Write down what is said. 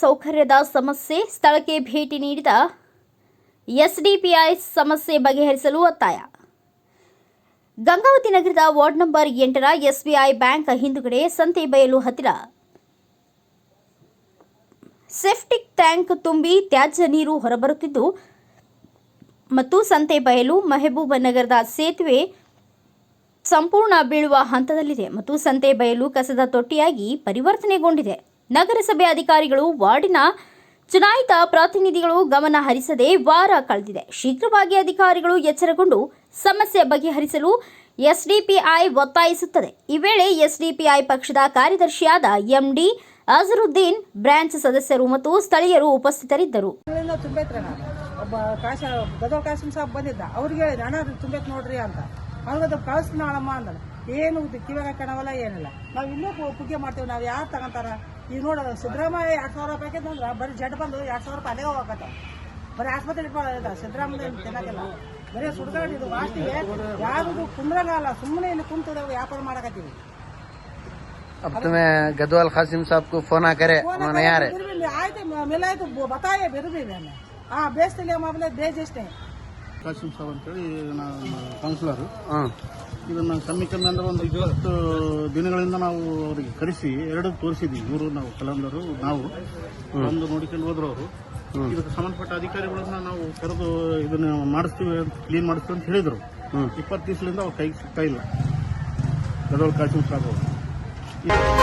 ಸೌಕರ್ಯದ ಸಮಸ್ಯೆ, ಸ್ಥಳಕ್ಕೆ ಭೇಟಿ ನೀಡಿದ ಎಸ್ಡಿಪಿಐ ಸಮಸ್ಯೆ ಬಗೆಹರಿಸಲು ಒತ್ತಾಯ. ಗಂಗಾವತಿ ನಗರದ ವಾರ್ಡ್ ನಂಬರ್ ಎಂಟರ ಎಸ್ಬಿಐ ಬ್ಯಾಂಕ್ ಹಿಂದುಗಡೆ ಸಂತೆ ಬಯಲು ಹತ್ತಿರ. ಸೆಫ್ಟಿಕ್ ಟ್ಯಾಂಕ್ ತುಂಬಿ ತ್ಯಾಜ್ಯ ನೀರು ಹೊರಬರುತ್ತಿದ್ದು ಮತ್ತು ಸಂತೆ ಬಯಲು ಮೆಹಬೂಬ ನಗರದ ಸೇತುವೆ ಸಂಪೂರ್ಣ ಬೀಳುವ ಹಂತದಲ್ಲಿದೆ ಮತ್ತು ಸಂತೆ ಬಯಲು ಕಸದ ತೊಟ್ಟಿಯಾಗಿ ಪರಿವರ್ತನೆಗೊಂಡಿದೆ. ನಗರಸಭೆ ಅಧಿಕಾರಿಗಳು ವಾರ್ಡಿನ ಚುನಾಯಿತ ಪ್ರತಿನಿಧಿಗಳು ಗಮನ ಹರಿಸದೆ ವಾರ ಕಳೆದಿದೆ. ಶೀಘ್ರವಾಗಿ ಅಧಿಕಾರಿಗಳು ಎಚ್ಚರಗೊಂಡು ಸಮಸ್ಯೆ ಬಗೆಹರಿಸಲು ಎಸ್ಡಿಪಿಐ ಒತ್ತಾಯಿಸುತ್ತದೆ. ಈ ವೇಳೆ ಎಸ್ಡಿಪಿಐ ಪಕ್ಷದ ಕಾರ್ಯದರ್ಶಿಯಾದ ಎಂಡಿ ಅಜರುದ್ದೀನ್, ಬ್ರಾಂಚ್ ಸದಸ್ಯರು ಮತ್ತು ಸ್ಥಳೀಯರು ಉಪಸ್ಥಿತರಿದ್ದರು. ಒಬ್ಬ ಕಾಶ ಬಂದಿದ್ದ. ಅವ್ರಿಗೆ ನೋಡ್ರಿ ಅಂತ. ಅಂದಳ. ಏನು ಕಿವಾಗ ಕಣವಲ್ಲ, ಏನಿಲ್ಲ. ನಾವು ಇನ್ನೂ ಪೂಜೆ ಮಾಡ್ತೀವಿ, ನಾವು ಯಾರು ತಗೊಂತಾರ? ಈಗ ನೋಡ ಸಿದ್ದರಾಮಯ್ಯ ಎರಡು ಸಾವಿರ ರೂಪಾಯಿ ಅಂದ್ರೆ ಬರೀ ಜಡ್ ಬಂದು ಎರಡು ಸಾವಿರ ರೂಪಾಯಿ ಅದೇ ಹೋಗತ್ತ ಬರೀ ಆಸ್ಪತ್ರೆ ಇಟ್ಕೊಳ್ಳೋದ ಸಿದ್ದರಾಮಯ್ಯ ಏನು ತಿನ್ನಕ್ಕಿಲ್ಲ ಬರೀ ಸುಡ್ಗಾಡಿದು ವಾಸ್ತಿಗೆ ಯಾವುದು ಕುಂದ್ರಂಗಲ್ಲ ಸುಮ್ಮನೆ ಇಲ್ಲಿ ಕುಂತು ವ್ಯಾಪಾರ ಮಾಡಕತ್ತೀವಿ अब तुम्हें गदवाल कासिम साहब को फोन आ करे उन्होंने यार फिर भी आए थे मिला तो बताए फिर भी मैंने हाँ बेचते लिए हम अपने दे जिसने ಕಾಸಿಂ ಸಾಬ್ ಅಂತೇಳಿ ನಮ್ಮ ಕೌನ್ಸಿಲರ್ ಇದನ್ನ ಕಮ್ಮಿ ಕಮ್ಮಿ ಅಂದ್ರೆ ಒಂದು ಇವತ್ತು ದಿನಗಳಿಂದ ನಾವು ಅವರಿಗೆ ಕರೆಸಿ ಎರಡು ತೋರಿಸಿದ್ವಿ. ಇವರು ನಾವು ಕಲಂದರು ನಾವು. ಒಂದು ನೋಡಿಕೊಂಡು ಹೋದ್ರು ಅವರು. ಇದಕ್ಕೆ ಸಂಬಂಧಪಟ್ಟ ಅಧಿಕಾರಿಗಳನ್ನ ನಾವು ಕರೆದು ಇದನ್ನ ಮಾಡಿಸ್ತೀವಿ ಅಂತ ಕ್ಲೀನ್ ಮಾಡಿಸ್ತೀವಿ ಅಂತ ಹೇಳಿದ್ರು. ಇಪ್ಪತ್ತು ದಿವಸದಿಂದ ಅವ್ರ ಕೈಗೆ ಸಿಗ್ತಾ ಇಲ್ಲ. ಗದೋಲ್ ಕಾಶಿಂ ಸಾಬ್ ಅವರು.